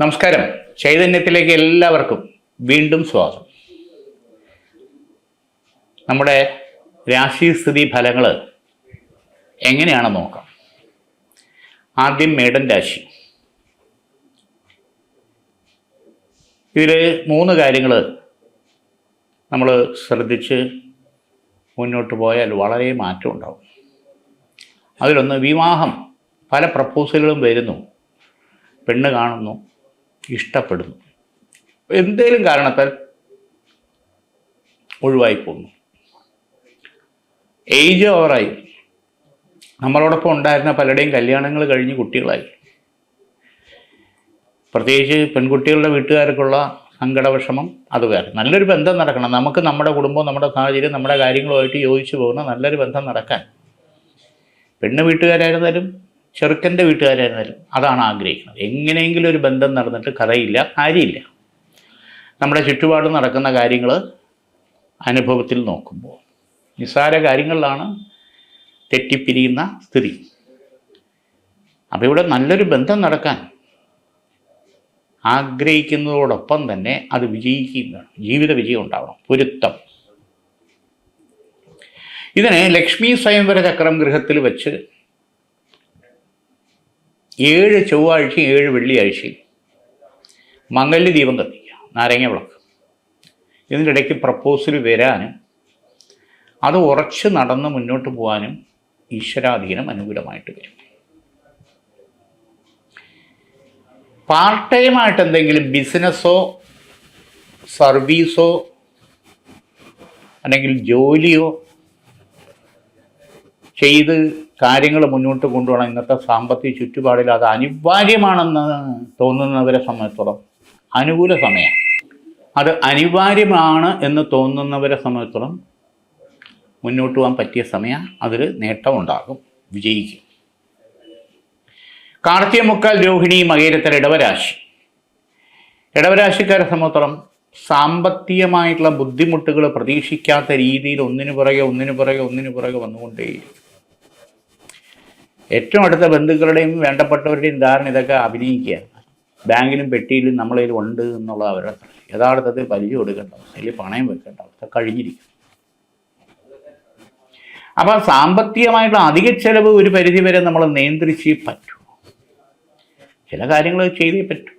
നമസ്കാരം. ചൈതന്യത്തിലേക്ക് എല്ലാവർക്കും വീണ്ടും സ്വാഗതം. നമ്മുടെ രാശിസ്ഥിതി ഫലങ്ങൾ എങ്ങനെയാണ് നോക്കാം. ആദ്യം മേടൻ രാശി. ഇതിൽ മൂന്ന് കാര്യങ്ങൾ നമ്മൾ ശ്രദ്ധിച്ച് മുന്നോട്ട് പോയാൽ വളരെ മാറ്റം ഉണ്ടാവും. അതിലൊന്ന് വിവാഹം. പല പ്രപ്പോസലുകളും വരുന്നു. പെണ്ണ് കാണുന്നു. ഇഷ്ടപ്പെടുന്നു. എന്തേലും കാരണത്താൽ ഒഴിവായി പോകുന്നു ഏജ് ഓവറായി നമ്മളോടൊപ്പം ഉണ്ടായിരുന്ന പലരുടെയും കല്യാണങ്ങൾ കഴിഞ്ഞ് കുട്ടികളായി. പ്രത്യേകിച്ച് പെൺകുട്ടികളുടെ വീട്ടുകാർക്കുള്ള സങ്കടവിഷമം അത് വേറെ നല്ലൊരു ബന്ധം നടക്കണം. നമുക്ക് നമ്മുടെ കുടുംബം നമ്മുടെ സാഹചര്യം നമ്മുടെ കാര്യങ്ങളുമായിട്ട് യോജിച്ചു പോകുന്ന നല്ലൊരു ബന്ധം നടക്കാൻ. പെണ്ണ് വീട്ടുകാരായിരുന്നാലും ചെറുക്കന്റെ വീട്ടുകാരായിരുന്നാലും അതാണ് ആഗ്രഹിക്കുന്നത്. എങ്ങനെയെങ്കിലും ഒരു ബന്ധം നടന്നിട്ട് കഥയില്ല കാര്യമില്ല. നമ്മുടെ ചുറ്റുപാട് നടക്കുന്ന കാര്യങ്ങൾ അനുഭവത്തിൽ നോക്കുമ്പോൾ നിസ്സാര കാര്യങ്ങളിലാണ് തെറ്റിപ്പിരിയുന്ന സ്ഥിതി. അപ്പോൾ ഇവിടെ നല്ലൊരു ബന്ധം നടക്കാൻ ആഗ്രഹിക്കുന്നതോടൊപ്പം തന്നെ അത് വിജയിക്കുകയും വേണം ജീവിത വിജയം ഉണ്ടാവണം. പൊരുത്തം. ഇതിനെ ലക്ഷ്മി സ്വയംവര ചക്രം ഗൃഹത്തിൽ വെച്ച് ഏഴ് ചൊവ്വാഴ്ചയും ഏഴ് വെള്ളിയാഴ്ചയും മംഗല്യ ദീപം കത്തിക്കുക നാരങ്ങ വിളക്ക്. ഇതിന്റെ ഇടയ്ക്ക് പ്രപ്പോസൽ വരാനും അത് ഉറച്ച് നടന്ന് മുന്നോട്ട് പോകാനും ഈശ്വരാധീനം അനുകൂലമായിട്ട് വരും. പാർട്ട് ടൈമായിട്ട് എന്തെങ്കിലും ബിസിനസ്സോ സർവീസോ അല്ലെങ്കിൽ ജോലിയോ ചെയ്ത് കാര്യങ്ങൾ മുന്നോട്ട് കൊണ്ടുപോകണം. ഇന്നത്തെ സാമ്പത്തിക ചുറ്റുപാടിൽ അത് അനിവാര്യമാണെന്ന് തോന്നുന്നവരെ സംബന്ധിച്ചിടത്തോളം അനുകൂല സമയമാണ് അത് അനിവാര്യമാണ് എന്ന് തോന്നുന്നവരെ സംബന്ധിച്ചിടത്തോളം മുന്നോട്ട് പോകാൻ പറ്റിയ സമയം അതിൽ നേട്ടമുണ്ടാകും. വിജയിക്കും. കാർത്തിക മുക്കാൽ രോഹിണി മകേരത്തിൽ ഇടവരാശി. ഇടവരാശിക്കാരെ സംബന്ധിച്ചിടത്തോളം സാമ്പത്തികമായിട്ടുള്ള ബുദ്ധിമുട്ടുകൾ പ്രതീക്ഷിക്കാത്ത രീതിയിൽ ഒന്നിനു പുറകെ ഒന്നിനു പുറകെ ഒന്നിനു പുറകെ വന്നുകൊണ്ടേയിരിക്കും. ഏറ്റവും അടുത്ത ബന്ധുക്കളുടെയും വേണ്ടപ്പെട്ടവരുടെയും ധാരണ ഇതൊക്കെ അഭിനയിക്കുകയാണ്. ബാങ്കിലും പെട്ടിയിലും നമ്മളതിൽ ഉണ്ട് എന്നുള്ളത് അവരുടെ യഥാർത്ഥത്തിൽ പലിശ കൊടുക്കേണ്ട അവസ്ഥയിൽ പണയം വെക്കേണ്ട അവസ്ഥ കഴിഞ്ഞിരിക്കും അപ്പോൾ സാമ്പത്തികമായിട്ടുള്ള അധിക ചെലവ് ഒരു പരിധിവരെ നമ്മൾ നിയന്ത്രിച്ചേ പറ്റൂ. ചില കാര്യങ്ങൾ ചെയ്തേ പറ്റൂ.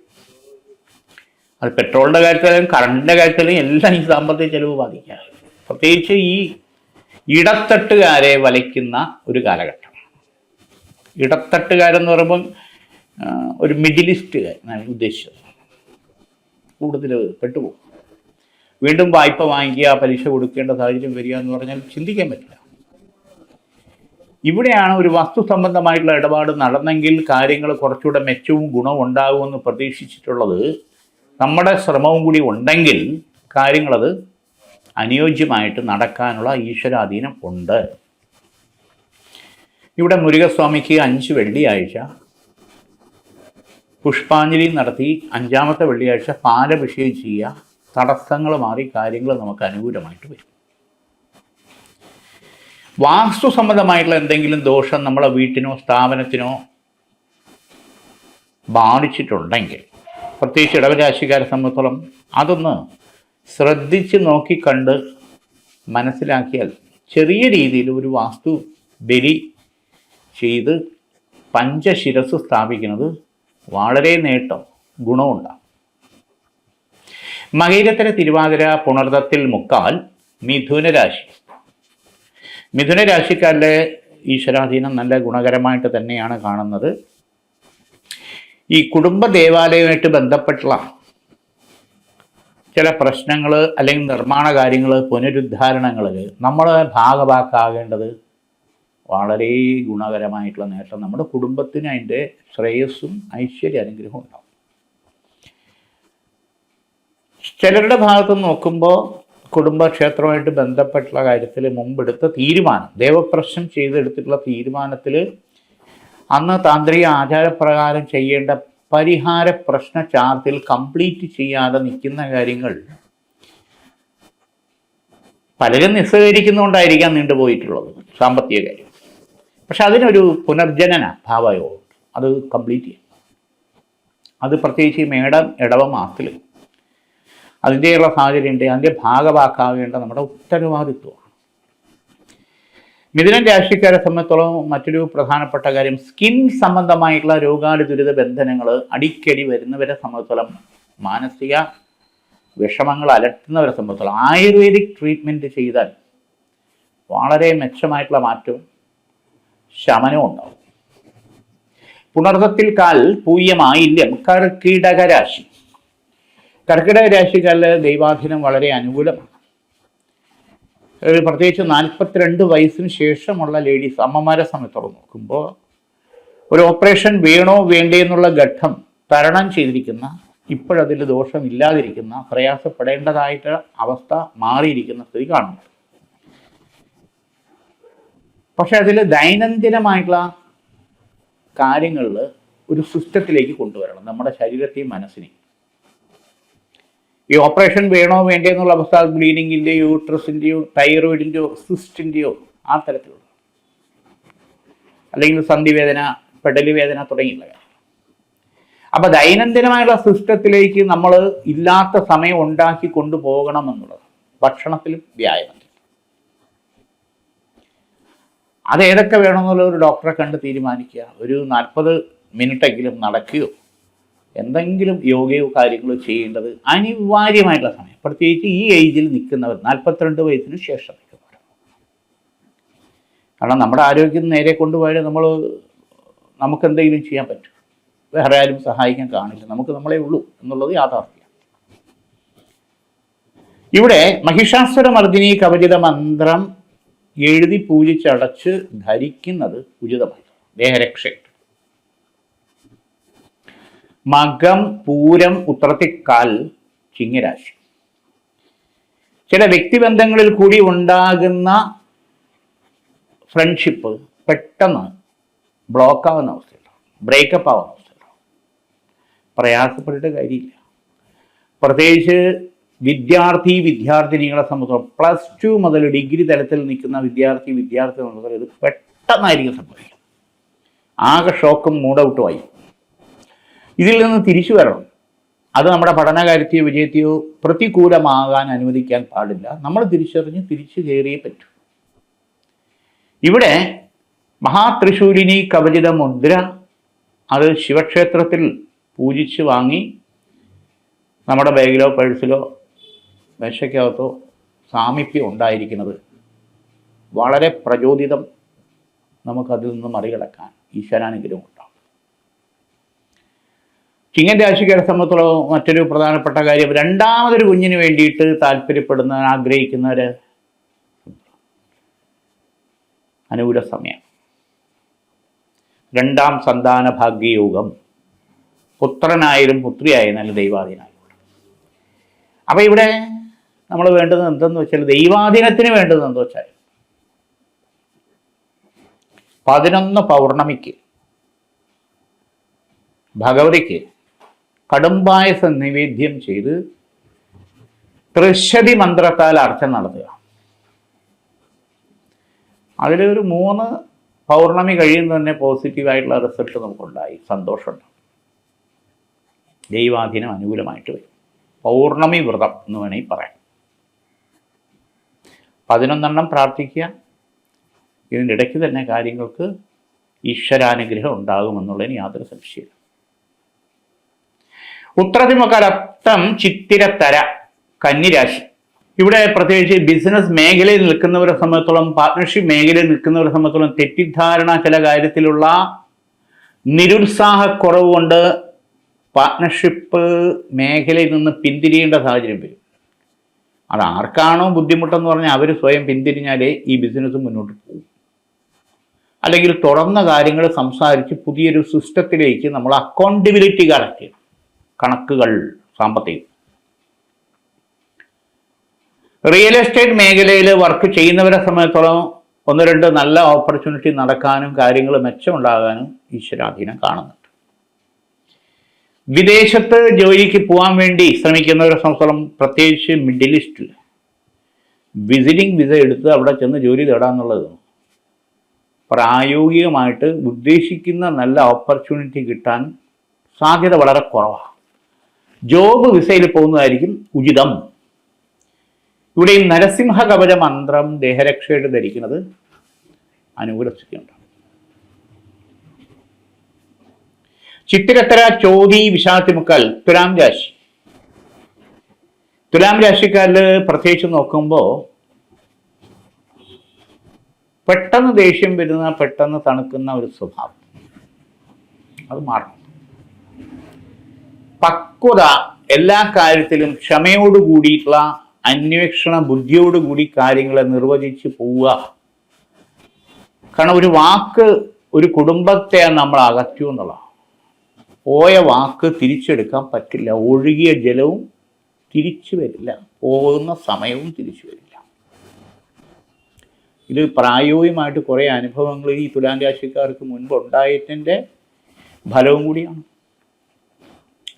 അത് പെട്രോളിന്റെ കാര്യത്തിലും കറണ്ടിന്റെ കാര്യത്തിലും എല്ലാം ഈ സാമ്പത്തിക ചെലവ് ബാധിക്കാറ് പ്രത്യേകിച്ച് ഈ ഇടത്തട്ടുകാരെ വലയ്ക്കുന്ന ഒരു കാലഘട്ടം. ഇടത്തട്ടുകാരെന്ന് പറയുമ്പം ഒരു എന്നാണ് ഉദ്ദേശിച്ചത്. കൂടുതൽ പെട്ടുപോകും. വീണ്ടും വായ്പ വാങ്ങിക്കുക പലിശ കൊടുക്കേണ്ട സാഹചര്യം വരിക എന്ന് പറഞ്ഞാൽ ചിന്തിക്കാൻ പറ്റില്ല. ഇവിടെയാണ് ഒരു വസ്തു സംബന്ധമായിട്ടുള്ള ഇടപാട് നടന്നെങ്കിൽ കാര്യങ്ങൾ കുറച്ചുകൂടെ മെച്ചവും ഗുണവും ഉണ്ടാകുമെന്ന് പ്രതീക്ഷിച്ചിട്ടുള്ളത് നമ്മുടെ ശ്രമവും കൂടി ഉണ്ടെങ്കിൽ കാര്യങ്ങളത് അനുയോജ്യമായിട്ട് നടക്കാനുള്ള ഈശ്വരാധീനം ഉണ്ട്. ഇവിടെ മുരുകസ്വാമിക്ക് അഞ്ച് വെള്ളിയാഴ്ച പുഷ്പാഞ്ജലി നടത്തി അഞ്ചാമത്തെ വെള്ളിയാഴ്ച പാലഭിഷേകം ചെയ്യുക തടസ്സങ്ങൾ മാറി കാര്യങ്ങൾ നമുക്ക് അനുകൂലമായിട്ട് വരും. വാസ്തു സംബന്ധമായിട്ടുള്ള എന്തെങ്കിലും ദോഷം നമ്മളെ വീട്ടിനോ സ്ഥാപനത്തിനോ ബാധിച്ചിട്ടുണ്ടെങ്കിൽ പ്രത്യേകിച്ച് ഇടവരാശിക്കാരെ സംബന്ധിച്ചോളം അതൊന്ന് ശ്രദ്ധിച്ച് നോക്കിക്കണ്ട് മനസ്സിലാക്കിയാൽ ചെറിയ രീതിയിൽ ഒരു വാസ്തു ബലി ചെയ്ത് പഞ്ചശിരസ് സ്ഥാപിക്കുന്നത് വളരെ നേട്ടം ഗുണമുണ്ടാകും. മകൈരത്തിലെ തിരുവാതിര പുണർദത്തിൽ മുക്കാൽ മിഥുനരാശി. മിഥുനരാശിക്കാരിലെ മിഥുന ഈശ്വരാധീനം നല്ല ഗുണകരമായിട്ട് തന്നെയാണ് കാണുന്നത്. ഈ കുടുംബ ദേവാലയമായിട്ട് ബന്ധപ്പെട്ടുള്ള ചില പ്രശ്നങ്ങൾ അല്ലെങ്കിൽ നിർമ്മാണ കാര്യങ്ങൾ പുനരുദ്ധാരണങ്ങൾ നമ്മൾ ഭാഗവാക്കാകേണ്ടത് വളരെ ഗുണകരമായിട്ടുള്ള നേട്ടം നമ്മുടെ കുടുംബത്തിന് അതിന്റെ ശ്രേയസ്സും ഐശ്വര്യ അനുഗ്രഹവും ഉണ്ടാവും. ചിലരുടെ ഭാഗത്ത് നോക്കുമ്പോൾ കുടുംബക്ഷേത്രവുമായിട്ട് ബന്ധപ്പെട്ടുള്ള കാര്യത്തിൽ മുമ്പെടുത്ത തീരുമാനം ദേവപ്രശ്നം ചെയ്തെടുത്തിട്ടുള്ള തീരുമാനത്തിൽ അന്ന് താന്ത്രിക ആചാരപ്രകാരം ചെയ്യേണ്ട പരിഹാര പ്രശ്ന ചാർട്ടിൽ കംപ്ലീറ്റ് ചെയ്യാതെ നിൽക്കുന്ന കാര്യങ്ങൾ പലരും നിസ്സഹകരിക്കുന്നുകൊണ്ടായിരിക്കാം നീണ്ടുപോയിട്ടുള്ളത് സാമ്പത്തിക കാര്യം. പക്ഷെ അതിനൊരു പുനർജനന ഭാവയോഗം അത് കംപ്ലീറ്റ് ചെയ്യും അത് പ്രത്യേകിച്ച് മേടം ഇടവ മാസത്തിൽ അതിന്റെയുള്ള സാഹചര്യമുണ്ട് അതിന്റെ ഭാഗവാക്കാവേണ്ട നമ്മുടെ ഉത്തരവാദിത്വമാണ്. മിഥുനൻ രാശിക്കാരെ സംബന്ധിച്ചോളം മറ്റൊരു പ്രധാനപ്പെട്ട കാര്യം സ്കിൻ സംബന്ധമായിട്ടുള്ള രോഗാടി ദുരിത ബന്ധനങ്ങൾ അടിക്കടി വരുന്നവരെ സംബന്ധിച്ചോളം മാനസിക വിഷമങ്ങൾ അലട്ടുന്നവരെ സംബന്ധിച്ചോളം ആയുർവേദിക് ട്രീറ്റ്മെന്റ് ചെയ്താൽ വളരെ മെച്ചമായിട്ടുള്ള മാറ്റവും ശമനവും ഉണ്ടാവും. പുണർത്തത്തിൽ കാൽ പൂയമായില്യം കർക്കിടക രാശി. കർക്കിടക രാശിക്കാരിൽ ദൈവാധീനം വളരെ അനുകൂലമാണ്. പ്രത്യേകിച്ച് നാൽപ്പത്തിരണ്ട് വയസ്സിന് ശേഷമുള്ള ലേഡീസ് അമ്മമാരെ സമയത്തോളം നോക്കുമ്പോൾ ഒരു ഓപ്പറേഷൻ വേണോ വേണ്ടേ എന്നുള്ള ഘട്ടം തരണം ചെയ്തിരിക്കുന്ന ഇപ്പോഴതിൽ ദോഷമില്ലാതിരിക്കുന്ന പ്രയാസപ്പെടേണ്ടതായിട്ട് അവസ്ഥ മാറിയിരിക്കുന്ന സ്ഥിതി കാണുന്നു പക്ഷെ അതിൽ ദൈനംദിനമായിട്ടുള്ള കാര്യങ്ങളിൽ ഒരു സിസ്റ്റത്തിലേക്ക് കൊണ്ടുവരണം നമ്മുടെ ശരീരത്തെയും മനസ്സിനെയും. ഈ ഓപ്പറേഷൻ വേണോ വേണ്ടേ എന്നുള്ള അവസ്ഥ ബ്ലീഡിങ്ങിന്റെയോ യൂട്രസിന്റെയോ തൈറോയിഡിന്റെയോ സിസ്റ്റിന്റെയോ ആ തരത്തിലുള്ള. അല്ലെങ്കിൽ സന്ധിവേദന പെടലി വേദന തുടങ്ങിയുള്ള കാര്യം അപ്പം ദൈനംദിനമായുള്ള സിസ്റ്റത്തിലേക്ക് നമ്മൾ ഇല്ലാത്ത സമയം ഉണ്ടാക്കി കൊണ്ടുപോകണം എന്നുള്ളത് ഭക്ഷണത്തിലും വ്യായാമത്തിലും. അത് ഏതൊക്കെ വേണമെന്നുള്ള ഒരു ഡോക്ടറെ കണ്ട് തീരുമാനിക്കുക. ഒരു നാൽപ്പത് മിനിറ്റെങ്കിലും നടക്കുകയോ എന്തെങ്കിലും യോഗയോ കാര്യങ്ങളോ ചെയ്യേണ്ടത് അനിവാര്യമായിട്ടുള്ള സമയം. പ്രത്യേകിച്ച് ഈ ഏജിൽ നിൽക്കുന്നവർ നാൽപ്പത്തിരണ്ട് വയസ്സിന് ശേഷം നിൽക്കുന്നവർ. കാരണം നമ്മുടെ ആരോഗ്യം നേരെ കൊണ്ടുപോയാൽ നമ്മൾ നമുക്ക് എന്തെങ്കിലും ചെയ്യാൻ പറ്റും. വേറെ ആരും സഹായിക്കാൻ കാണില്ല. നമുക്ക് നമ്മളെ ഉള്ളൂ എന്നുള്ളത് യാഥാർത്ഥ്യം. ഇവിടെ മഹിഷാസുര മർദ്ദിനി കവചിത മന്ത്രം എഴുതി പൂജിച്ചടച്ച് ധരിക്കുന്നത് ഉചിതമായി. ദേഹരക്ഷയുണ്ട് മകം പൂരം ഉത്രത്തിക്കാൽ ചിങ്ങരാശി. ചില വ്യക്തിബന്ധങ്ങളിൽ കൂടി ഉണ്ടാകുന്ന ഫ്രണ്ട്ഷിപ്പ് പെട്ടെന്ന് ബ്ലോക്ക് ആവുന്ന അവസ്ഥയുണ്ടാവും ബ്രേക്കപ്പ് ആവുന്ന അവസ്ഥയുണ്ടാവും പ്രയാസപ്പെട്ടിട്ട് കാര്യമില്ല. പ്രത്യേകിച്ച് വിദ്യാർത്ഥി വിദ്യാർത്ഥിനികളെ സംബന്ധിച്ചോളം പ്ലസ് ടു മുതൽ ഡിഗ്രി തലത്തിൽ നിൽക്കുന്ന വിദ്യാർത്ഥി വിദ്യാർത്ഥി സംബന്ധിച്ചോളം ഇത് പെട്ടെന്നായിരിക്കും സംഭവിക്കുക. ആകെ ഷോക്കും മൂടൗട്ടുമായി. ഇതിൽ നിന്ന് തിരിച്ചു വരണം. അത് നമ്മുടെ പഠനകാര്യത്തെയോ വിജയത്തെയോ പ്രതികൂലമാകാൻ അനുവദിക്കാൻ പാടില്ല. നമ്മൾ തിരിച്ചറിഞ്ഞ് തിരിച്ചു കയറിയേ പറ്റൂ. ഇവിടെ മഹാത്രിശൂലിനി കവചിത മുദ്ര അത് ശിവക്ഷേത്രത്തിൽ പൂജിച്ച് വാങ്ങി നമ്മുടെ ബാഗിലോ പേഴ്സിലോ മേശയ്ക്കകത്തോ സാമീപ്യം ഉണ്ടായിരിക്കുന്നത് വളരെ പ്രചോദിതം നമുക്കതിൽ നിന്ന് മറികടക്കാൻ ഈശ്വരാനുഗ്രഹം ഉണ്ടാവും ചിങ്ങൻ രാശിക്കാരെ സംബന്ധിച്ചോളം മറ്റൊരു പ്രധാനപ്പെട്ട കാര്യം രണ്ടാമതൊരു കുഞ്ഞിന് വേണ്ടിയിട്ട് താല്പര്യപ്പെടുന്ന ആഗ്രഹിക്കുന്നവർ അനുകൂല സമയം. രണ്ടാം സന്താന ഭാഗ്യയോഗം. പുത്രനായാലും നല്ല ദൈവാധീനായാലും അപ്പം ഇവിടെ നമ്മൾ വേണ്ടത് എന്തെന്ന് വെച്ചാൽ ദൈവാധീനത്തിന് വേണ്ടത് എന്താ വെച്ചാൽ പതിനൊന്ന് പൗർണമിക്ക് ഭഗവതിക്ക് കടുംപായസം സന്നിവേദ്യം ചെയ്ത് ത്രിശതി മന്ത്രത്താൽ അർച്ചന നടത്തുക. ഒരു മൂന്ന് പൗർണമി കഴിയുന്ന തന്നെ പോസിറ്റീവായിട്ടുള്ള റിസൾട്ട് നമുക്കുണ്ടായി. സന്തോഷമുണ്ട്. ദൈവാധീനം അനുകൂലമായിട്ട് വരും. പൗർണമി വ്രതം എന്ന് വേണമെങ്കിൽ പറയാം. പതിനൊന്നെണ്ണം പ്രാർത്ഥിക്കുക. ഇതിനിടയ്ക്ക് തന്നെ കാര്യങ്ങൾക്ക് ഈശ്വരാനുഗ്രഹം ഉണ്ടാകുമെന്നുള്ളതിന് യാതൊരു സംശയമില്ല ഉത്തരതിമകലത്തം ചിത്തിരത്തര കന്നിരാശി. ഇവിടെ പ്രത്യേകിച്ച് ബിസിനസ് മേഖലയിൽ നിൽക്കുന്നവരെ സംബന്ധിച്ചോളം പാർട്ണർഷിപ്പ് മേഖലയിൽ നിൽക്കുന്നവരെ സംബന്ധിച്ചോളം തെറ്റിദ്ധാരണ ചില കാര്യത്തിലുള്ള നിരുത്സാഹക്കുറവ് കൊണ്ട് പാർട്ണർഷിപ്പ് മേഖലയിൽ നിന്ന് പിന്തിരിയേണ്ട സാഹചര്യം വരും. അത് ആർക്കാണോ ബുദ്ധിമുട്ടെന്ന് പറഞ്ഞാൽ അവർ സ്വയം പിന്തിരിഞ്ഞാലേ ഈ ബിസിനസ് മുന്നോട്ട് പോകും. അല്ലെങ്കിൽ തുറന്ന കാര്യങ്ങൾ സംസാരിച്ച് പുതിയൊരു സിസ്റ്റത്തിലേക്ക് നമ്മൾ അക്കൗണ്ടബിലിറ്റി കറക്റ്റ് ചെയ്യണം. കണക്കുകൾ സാമ്പത്തികം. റിയൽ എസ്റ്റേറ്റ് മേഖലയിൽ വർക്ക് ചെയ്യുന്നവരെ സംബന്ധിച്ചോളം ഒന്ന് രണ്ട് നല്ല ഓപ്പർച്യൂണിറ്റി നടക്കാനും കാര്യങ്ങൾ മെച്ചമുണ്ടാകാനും ഈശ്വരാധീനം കാണുന്നുണ്ട് വിദേശത്ത് ജോലിക്ക് പോകാൻ വേണ്ടി ശ്രമിക്കുന്നവരെ സംബന്ധിച്ചോളം പ്രത്യേകിച്ച് മിഡിൽ ഈസ്റ്റിൽ വിസിറ്റിംഗ് വിസ എടുത്ത് അവിടെ ചെന്ന് ജോലി തേടാന്നുള്ളത്. പ്രായോഗികമായിട്ട് ഉദ്ദേശിക്കുന്ന നല്ല ഓപ്പർച്യൂണിറ്റി കിട്ടാൻ സാധ്യത വളരെ കുറവാണ് ജോബ് വിസയിൽ പോകുന്നതായിരിക്കും ഉചിതം. ഇവിടെ ഈ നരസിംഹ കവച മന്ത്രം ദേഹരക്ഷയുടെ ധരിക്കുന്നത് അനുകൂല ചിത്തിരത്തര ചോതി വിഷാത്തിമുക്കൽ തുലാം രാശി. തുലാം രാശിക്കാരിൽ പ്രത്യേകിച്ച് നോക്കുമ്പോൾ പെട്ടെന്ന് ദേഷ്യം വരുന്ന പെട്ടെന്ന് തണുക്കുന്ന ഒരു സ്വഭാവം. അത് മാറണം. പക്വത എല്ലാ കാര്യത്തിലും ക്ഷമയോട് കൂടിയിട്ടുള്ള അന്വേഷണ ബുദ്ധിയോടുകൂടി കാര്യങ്ങളെ നിർവചിച്ച് പോവുക. കാരണം ഒരു വാക്ക് ഒരു കുടുംബത്തെ നമ്മൾ അകറ്റൂ എന്നുള്ളതാണ്. പോയ വാക്ക് തിരിച്ചെടുക്കാൻ പറ്റില്ല. ഒഴുകിയ ജലവും തിരിച്ചു വരില്ല. പോകുന്ന സമയവും തിരിച്ചു വരില്ല. ഇത് പ്രായോഗികമായിട്ട് കുറേ അനുഭവങ്ങൾ ഈ തുലാം രാശിക്കാർക്ക് മുൻപ് ഉണ്ടായതിന്റെ ഫലവും കൂടിയാണ്.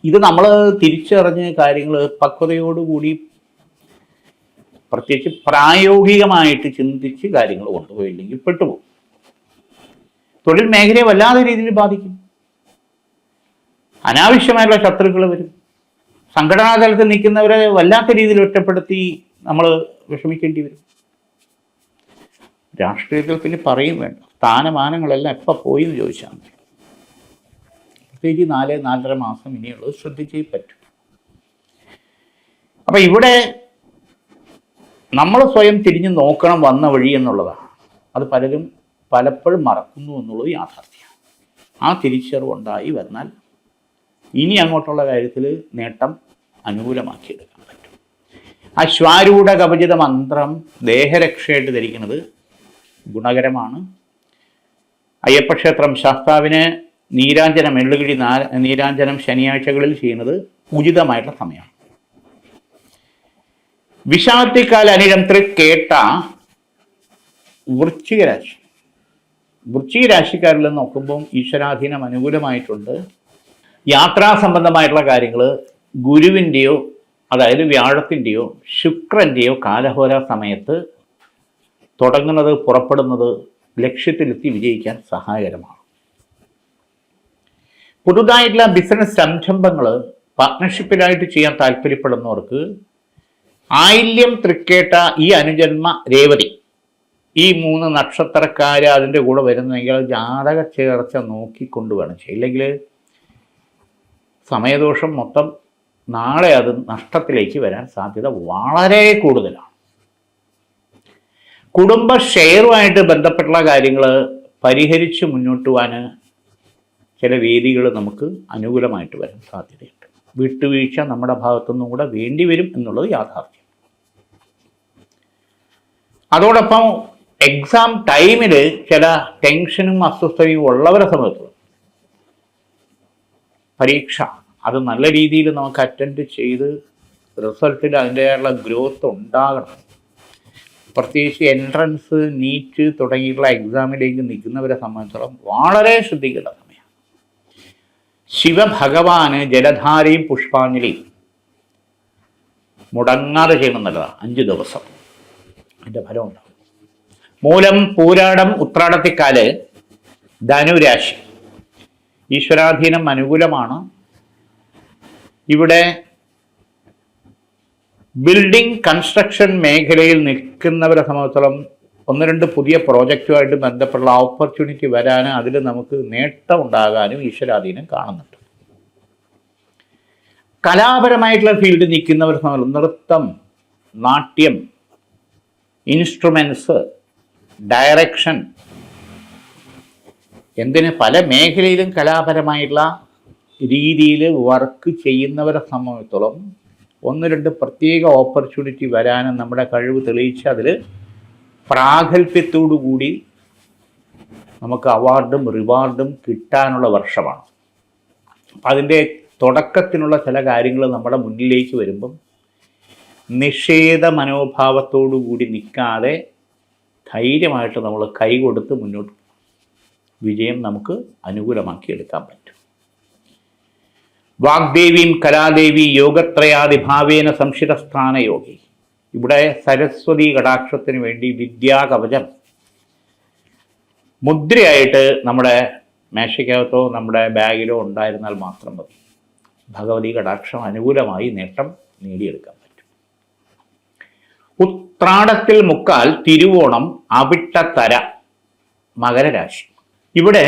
ഇത് നമ്മൾ തിരിച്ചറിഞ്ഞ കാര്യങ്ങൾ പക്വതയോടുകൂടി പ്രത്യേകിച്ച് പ്രായോഗികമായിട്ട് ചിന്തിച്ച് കാര്യങ്ങൾ കൊണ്ടുപോയില്ലെങ്കിൽ പെട്ടുപോകും. തൊഴിൽ മേഖലയെ വല്ലാതെ രീതിയിൽ ബാധിക്കും. അനാവശ്യമായുള്ള ശത്രുക്കൾ വരും. സംഘടനാ തലത്തിൽ നിൽക്കുന്നവരെ വല്ലാത്ത രീതിയിൽ ഒറ്റപ്പെടുത്തി നമ്മൾ വിഷമിക്കേണ്ടി വരും. രാഷ്ട്രീയത്തിൽ പിന്നെ പറയും വേണ്ട. സ്ഥാനമാനങ്ങളെല്ലാം എപ്പോൾ പോയി എന്ന് ചോദിച്ചാൽ മതി. പ്രത്യേകിച്ച് നാല് നാലര മാസം ഇനിയുള്ളത് ശ്രദ്ധിച്ചേ പറ്റും. അപ്പം ഇവിടെ നമ്മൾ സ്വയം തിരിഞ്ഞു നോക്കണം വന്ന വഴി എന്നുള്ളതാണ്. അത് പലരും പലപ്പോഴും മറക്കുന്നു എന്നുള്ളത് യാഥാർത്ഥ്യമാണ്. ആ തിരിച്ചറിവ് ഉണ്ടായി വന്നാൽ ഇനി അങ്ങോട്ടുള്ള കാര്യത്തിൽ നേട്ടം അനുകൂലമാക്കിയെടുക്കാൻ പറ്റും. ആ ശ്വാരൂഢ കവചിത മന്ത്രം ദേഹരക്ഷയായിട്ട് ധരിക്കുന്നത് ഗുണകരമാണ്. അയ്യപ്പക്ഷേത്രം ശാസ്താവിന് നീരാഞ്ജനം എള്ളുകിഴി നീരാഞ്ജനം ശനിയാഴ്ചകളിൽ ചെയ്യുന്നത് ഉചിതമായിട്ടുള്ള സമയമാണ്. വിഷാത്തിക്കാൽ അനിഴം കേട്ട വൃശ്ചിക രാശി. വൃശ്ചിക രാശിക്കാരിൽ നോക്കുമ്പം ഈശ്വരാധീനം അനുകൂലമായിട്ടുണ്ട്. യാത്രാ സംബന്ധമായിട്ടുള്ള കാര്യങ്ങൾ ഗുരുവിന്റെയോ അതായത് വ്യാഴത്തിന്റെയോ ശുക്രന്റെയോ കാലഹോര സമയത്ത് തുടങ്ങുന്നത് പുറപ്പെടുന്നത് ലക്ഷ്യത്തിലെത്തി വിജയിക്കാൻ സഹായകരമാണ്. പുതുതായിട്ടുള്ള ബിസിനസ് സംരംഭങ്ങൾ പാർട്ട്ണർഷിപ്പിലായിട്ട് ചെയ്യാൻ താല്പര്യപ്പെടുന്നവർക്ക് ആയില്യം തൃക്കേട്ട ഈ അനുജന്മ രേവതി ഈ മൂന്ന് നക്ഷത്രക്കാർ അതിന്റെ കൂടെ വരുന്നെങ്കിൽ ജാതക ചേർച്ച നോക്കിക്കൊണ്ട് വേണം ഇല്ലെങ്കിൽ സമയദോഷം മൊത്തം നാളെ അത് നഷ്ടത്തിലേക്ക് വരാൻ സാധ്യത വളരെ കൂടുതലാണ്. കുടുംബ ഷെയറുമായിട്ട് ബന്ധപ്പെട്ടുള്ള കാര്യങ്ങൾ പരിഹരിച്ച് മുന്നോട്ട് പോകാൻ ചില വേദികൾ നമുക്ക് അനുകൂലമായിട്ട് വരാൻ സാധ്യതയുണ്ട്. വിട്ടുവീഴ്ച നമ്മുടെ ഭാഗത്തുനിന്നും കൂടെ വേണ്ടി വരും എന്നുള്ളത് യാഥാർത്ഥ്യം. അതോടൊപ്പം എക്സാം ടൈമിൽ ചില ടെൻഷനും അസ്വസ്ഥതയും ഉള്ളവരെ സമയത്ത് പരീക്ഷ അത് നല്ല രീതിയിൽ നമുക്ക് അറ്റൻഡ് ചെയ്ത് റിസൾട്ടിൽ അതിന്റെതായുള്ള ഗ്രോത്ത് ഉണ്ടാകണം. പ്രത്യേകിച്ച് എൻട്രൻസ് നീറ്റ് തുടങ്ങിയിട്ടുള്ള എക്സാമിലേക്ക് നിൽക്കുന്നവരെ സംബന്ധിച്ചിടത്തോളം വളരെ ശ്രദ്ധിക്കേണ്ട സമയമാണ് ശിവഭഗവാന് ജലധാരയും പുഷ്പാഞ്ജലിയും മുടങ്ങാതെ ചെയ്യണം എന്നുള്ളതാണ് അഞ്ച് ദിവസം. അതിന്റെ ഫലം ഉണ്ടാവും. മൂലം പൂരാടം ഉത്രാടത്തിക്കാൽ ധനുരാശി. ഈശ്വരാധീനം അനുകൂലമാണ്. ഇവിടെ ബിൽഡിംഗ് കൺസ്ട്രക്ഷൻ മേഖലയിൽ നിൽക്കുന്നവരെ സംബന്ധിച്ചിടത്തോളം ഒന്ന് രണ്ട് പുതിയ പ്രോജക്റ്റുമായിട്ട് ബന്ധപ്പെട്ടുള്ള ഓപ്പർച്യൂണിറ്റി വരാനും അതിൽ നമുക്ക് നേട്ടം ഉണ്ടാകാനും ഈശ്വരാധീനം കാണുന്നുണ്ട്. കലാപരമായിട്ടുള്ള ഫീൽഡ് നിൽക്കുന്നവർ നൃത്തം നാട്യം ഇൻസ്ട്രുമെൻസ് ഡയറക്ഷൻ എന്തിന് പല മേഖലയിലും കലാപരമായിട്ടുള്ള രീതിയിൽ വർക്ക് ചെയ്യുന്നവരെ സംബന്ധിച്ചിടത്തോളം ഒന്ന് രണ്ട് പ്രത്യേക ഓപ്പർച്യൂണിറ്റി വരാനും നമ്മുടെ കഴിവ് തെളിയിച്ച് അതിൽ കൂടി നമുക്ക് അവാർഡും റിവാർഡും കിട്ടാനുള്ള വർഷമാണ്. അപ്പം അതിന്റെ തുടക്കത്തിനുള്ള ചില കാര്യങ്ങൾ നമ്മുടെ മുന്നിലേക്ക് വരുമ്പം നിഷേധ കൂടി നിൽക്കാതെ ധൈര്യമായിട്ട് നമ്മൾ കൈ കൊടുത്ത് മുന്നോട്ട് വിജയം നമുക്ക് അനുകൂലമാക്കി എടുക്കാൻ പറ്റും. വാഗ്ദേവിയും കലാദേവി യോഗത്രയാദിഭാവേന സംശിതസ്ഥാന യോഗി. ഇവിടെ സരസ്വതി കടാക്ഷത്തിന് വേണ്ടി വിദ്യാകവചം. മുദ്രയായിട്ട് നമ്മുടെ മേശയ്ക്കകത്തോ നമ്മുടെ ബാഗിലോ ഉണ്ടായിരുന്നാൽ മാത്രം മതി. ഭഗവതി കടാക്ഷം അനുകൂലമായി നേട്ടം നേടിയെടുക്കാൻ പറ്റും. ഉത്രാടത്തിൽ മുക്കാൽ തിരുവോണം അവിട്ടത്തര മകരരാശി. ഇവിടെ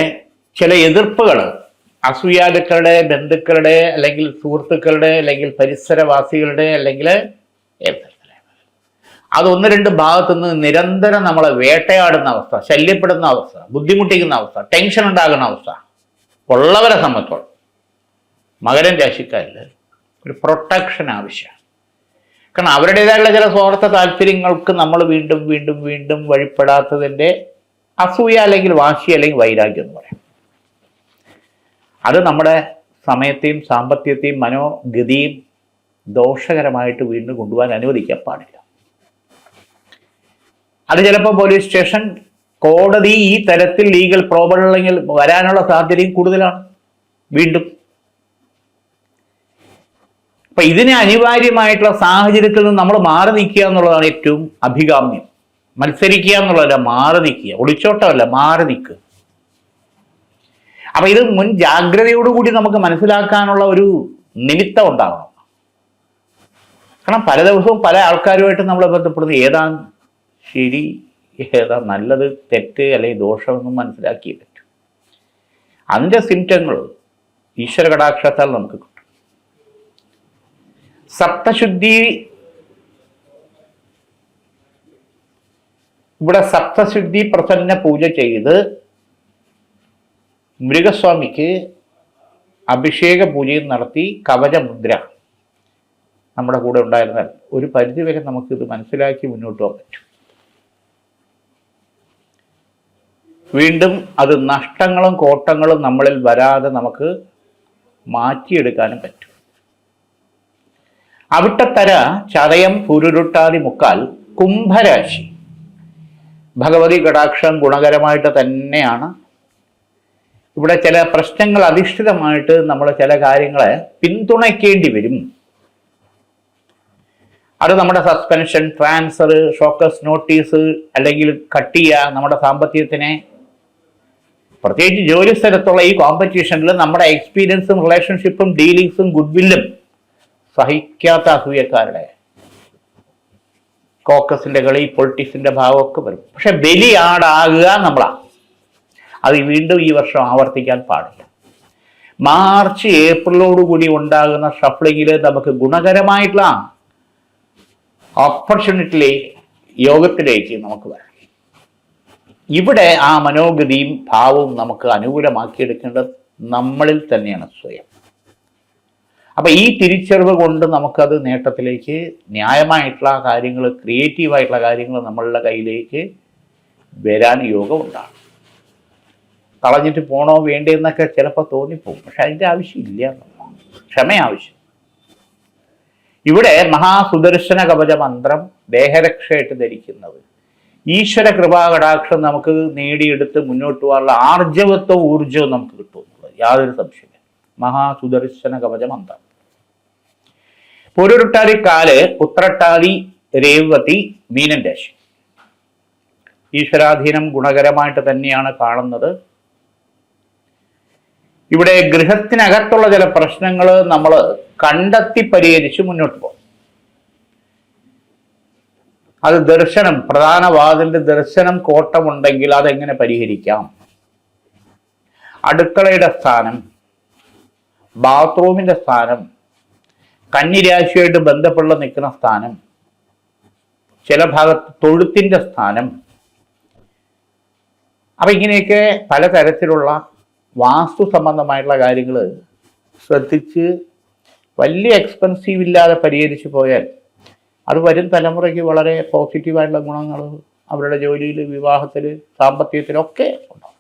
ചില എതിർപ്പുകൾ അസൂയാലുക്കളുടെ ബന്ധുക്കളുടെ അല്ലെങ്കിൽ സുഹൃത്തുക്കളുടെ അല്ലെങ്കിൽ പരിസരവാസികളുടെ അല്ലെങ്കിൽ അത് ഒന്ന് രണ്ട് ഭാഗത്തുനിന്ന് നിരന്തരം നമ്മളെ വേട്ടയാടുന്ന അവസ്ഥ ശല്യപ്പെടുന്ന അവസ്ഥ ബുദ്ധിമുട്ടിക്കുന്ന അവസ്ഥ ടെൻഷൻ ഉണ്ടാകുന്ന അവസ്ഥ. ഉള്ളവരെ സംബന്ധിച്ചോളം. മകരൻ രാശിക്കാരിൽ ഒരു പ്രൊട്ടക്ഷൻ ആവശ്യമാണ്. കാരണം അവരുടേതായുള്ള ചില സ്വാർത്ഥ താല്പര്യങ്ങൾക്ക് നമ്മൾ വീണ്ടും വീണ്ടും വീണ്ടും വഴിപ്പെടാത്തതിന്റെ അസൂയ അല്ലെങ്കിൽ വാശി അല്ലെങ്കിൽ വൈരാഗ്യം എന്ന് പറയാം. അത് നമ്മുടെ സമയത്തെയും സാമ്പത്തികത്തെയും മനോഗതിയും ദോഷകരമായിട്ട് വീണ്ടും കൊണ്ടുപോകാൻ അനുവദിക്കാൻ പാടില്ല. അത് ചിലപ്പോൾ പോലീസ് സ്റ്റേഷൻ കോടതി ഈ തരത്തിൽ ലീഗൽ പ്രോബ്ലങ്ങൾ വരാനുള്ള സാധ്യതയും കൂടുതലാണ് വീണ്ടും. അപ്പൊ ഇതിന് അനിവാര്യമായിട്ടുള്ള സാഹചര്യത്തിൽ നിന്ന് നമ്മൾ മാറി നിൽക്കുക എന്നുള്ളതാണ് ഏറ്റവും അഭികാമ്യം. മത്സരിക്കുക എന്നുള്ളതല്ല മാറി നിൽക്കുക. ഒളിച്ചോട്ടമല്ല മാറി നിൽക്കുക. അപ്പൊ ഇത് മുൻ ജാഗ്രതയോടുകൂടി നമുക്ക് മനസ്സിലാക്കാനുള്ള ഒരു നിമിത്തം ഉണ്ടാകണം കാരണം പല ദിവസവും പല ആൾക്കാരുമായിട്ട് നമ്മൾ ബന്ധപ്പെടുന്നത് ഏതാ ശരി ഏതാ നല്ലത് തെറ്റ് അല്ലെങ്കിൽ ദോഷമെന്നും മനസ്സിലാക്കിയേ പറ്റും അതിന്റെ സിംറ്റങ്ങൾ ഈശ്വര കടാക്ഷത്താൽ നമുക്ക് കിട്ടും. സപ്തശുദ്ധി ഇവിടെ സപ്തശുദ്ധി പ്രസന്ന പൂജ ചെയ്ത് മൃഗസ്വാമിക്ക് അഭിഷേക പൂജയും നടത്തി കവചമുദ്ര നമ്മുടെ കൂടെ ഉണ്ടായിരുന്നാൽ ഒരു പരിധിവരെ നമുക്കിത് മനസ്സിലാക്കി മുന്നോട്ട് പോകാൻ പറ്റും. വീണ്ടും അത് നഷ്ടങ്ങളും കോട്ടങ്ങളും നമ്മളിൽ വരാതെ നമുക്ക് മാറ്റിയെടുക്കാനും പറ്റും. അവിട്ടത്തര ചതയം പുരുരുട്ടാതി മുക്കാൽ കുംഭരാശി. ഭഗവതി കടാക്ഷം ഗുണകരമായിട്ട് തന്നെയാണ് ഇവിടെ ചില പ്രശ്നങ്ങൾ അധിഷ്ഠിതമായിട്ട് നമ്മൾ ചില കാര്യങ്ങളെ പിന്തുണയ്ക്കേണ്ടി വരും. അത് നമ്മുടെ suspension transfer show cause notice അല്ലെങ്കിൽ കട്ട് ചെയ്യുക നമ്മുടെ സാമ്പത്തികത്തിനെ പ്രത്യേകിച്ച് ജോലി സ്ഥലത്തുള്ള ഈ കോമ്പറ്റീഷനിൽ നമ്മുടെ എക്സ്പീരിയൻസും റിലേഷൻഷിപ്പും ഡീലിങ്സും ഗുഡ്വില്ലും സഹിക്കാത്ത അസൂയക്കാരുടെ കോക്കസിന്റെ കളി പൊളിറ്റിക്സിന്റെ ഭാവമൊക്കെ വരും. പക്ഷെ ബലിയാടാകുക നമ്മളാണ് അത് വീണ്ടും ഈ വർഷം ആവർത്തിക്കാൻ പാടില്ല. മാർച്ച് ഏപ്രിലോടുകൂടി ഉണ്ടാകുന്ന ഷഫ്ലിങ്ങിൽ നമുക്ക് ഗുണകരമായിട്ടുള്ള ഓപ്പർച്യൂണിറ്റി യോഗത്തിലേക്ക് നമുക്ക് വരാം. ഇവിടെ ആ മനോഗതിയും ഭാവവും നമുക്ക് അനുകൂലമാക്കിയെടുക്കേണ്ടത് നമ്മളിൽ തന്നെയാണ് സ്വയം. അപ്പൊ ഈ തിരിച്ചറിവ് കൊണ്ട് നമുക്കത് നേട്ടത്തിലേക്ക് ന്യായമായിട്ടുള്ള കാര്യങ്ങൾ ക്രിയേറ്റീവായിട്ടുള്ള കാര്യങ്ങൾ നമ്മളുടെ കയ്യിലേക്ക് വരാൻ യോഗം കളഞ്ഞിട്ട് പോണോ വേണ്ടെന്നൊക്കെ ചിലപ്പോൾ തോന്നിപ്പോകും. പക്ഷെ അതിന്റെ ആവശ്യമില്ല. ക്ഷമ ആവശ്യം ഇവിടെ മഹാസുദർശന കവച മന്ത്രം ദേഹരക്ഷയായിട്ട് ധരിക്കുന്നത്. ഈശ്വര കൃപാകടാക്ഷം നമുക്ക് നേടിയെടുത്ത് മുന്നോട്ട് പോകാനുള്ള ആർജവത്വവും ഊർജവും നമുക്ക് കിട്ടുമെന്നുള്ളത് യാതൊരു സംശയമില്ല. മഹാസുദർശന കവച മന്ത്രം. പൊരുരുട്ടാതി കാൽ ഉത്രട്ടാതി രേവതി മീനൻ രാശി. ഈശ്വരാധീനം ഗുണകരമായിട്ട് തന്നെയാണ് കാണുന്നത്. ഇവിടെ ഗൃഹത്തിനകത്തുള്ള ചില പ്രശ്നങ്ങൾ നമ്മൾ കണ്ടെത്തി പരിഹരിച്ച് മുന്നോട്ട് പോകും. അത് ദർശനം പ്രധാന വാതിലിന്റെ ദർശനം കോട്ടമുണ്ടെങ്കിൽ അതെങ്ങനെ പരിഹരിക്കാം? അടുക്കളയുടെ സ്ഥാനം ബാത്റൂമിന്റെ സ്ഥാനം കന്നിരാശിയായിട്ട് ബന്ധപ്പെട്ട് നിൽക്കുന്ന സ്ഥാനം ചില ഭാഗത്ത് തൊഴുത്തിന്റെ സ്ഥാനം. അപ്പം ഇങ്ങനെയൊക്കെ പലതരത്തിലുള്ള വാസ്തു സംബന്ധമായിട്ടുള്ള കാര്യങ്ങൾ ശ്രദ്ധിച്ച് വലിയ എക്സ്പെൻസീവ് ഇല്ലാതെ പരിഹരിച്ചു പോയാൽ അത് വരും തലമുറയ്ക്ക് വളരെ പോസിറ്റീവായിട്ടുള്ള ഗുണങ്ങൾ അവരുടെ ജോലിയിൽ വിവാഹത്തിൽ സാമ്പത്തികത്തിലൊക്കെ ഉണ്ടാവും.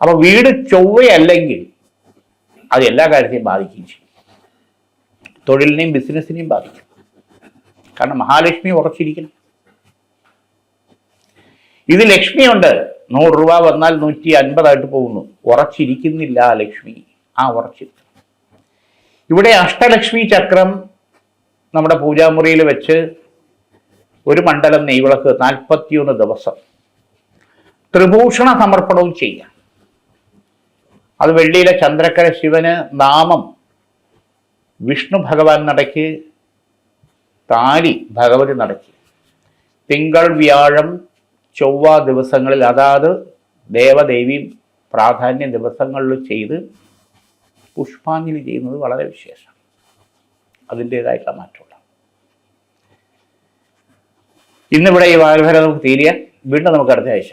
അപ്പോൾ വീട് ചൊവ്വയല്ലെങ്കിൽ അത് എല്ലാ കാര്യത്തെയും ബാധിക്കുകയും ചെയ്യും. തൊഴിലിനെയും ബിസിനസ്സിനെയും ബാധിക്കും. കാരണം മഹാലക്ഷ്മി ഉറച്ചിരിക്കണം. ഇത് ലക്ഷ്മിയുണ്ട്. നൂറ് രൂപ വന്നാൽ നൂറ്റി അൻപതായിട്ട് പോകുന്നു. ഉറച്ചിരിക്കുന്നില്ല ലക്ഷ്മി. ആ ഉറച്ചി ഇവിടെ അഷ്ടലക്ഷ്മി ചക്രം നമ്മുടെ പൂജാമുറിയിൽ വെച്ച് ഒരു മണ്ഡലം നെയ്വിളക്ക് നാൽപ്പത്തിയൊന്ന് ദിവസം. ത്രിഭൂഷണ സമർപ്പണവും ചെയ്യാം. അത് വെള്ളിയിലെ ചന്ദ്രക്കര ശിവന് നാമം വിഷ്ണു ഭഗവാൻ നടക്ക് താലി ഭഗവതി നടക്ക് തിങ്കൾ വ്യാഴം ചൊവ്വ ദിവസങ്ങളിൽ അതാത് ദേവദേവി പ്രാധാന്യ ദിവസങ്ങളിൽ ചെയ്ത് പുഷ്പാഞ്ജലി ചെയ്യുന്നത് വളരെ വിശേഷം. അതിന്റേതായിട്ടുള്ള മാറ്റമുള്ള ഇന്നിവിടെ ഈ വാഗ്ഭരം നമുക്ക് തീരുക. വീണ്ടും നമുക്ക് അടുത്ത ആഴ്ച.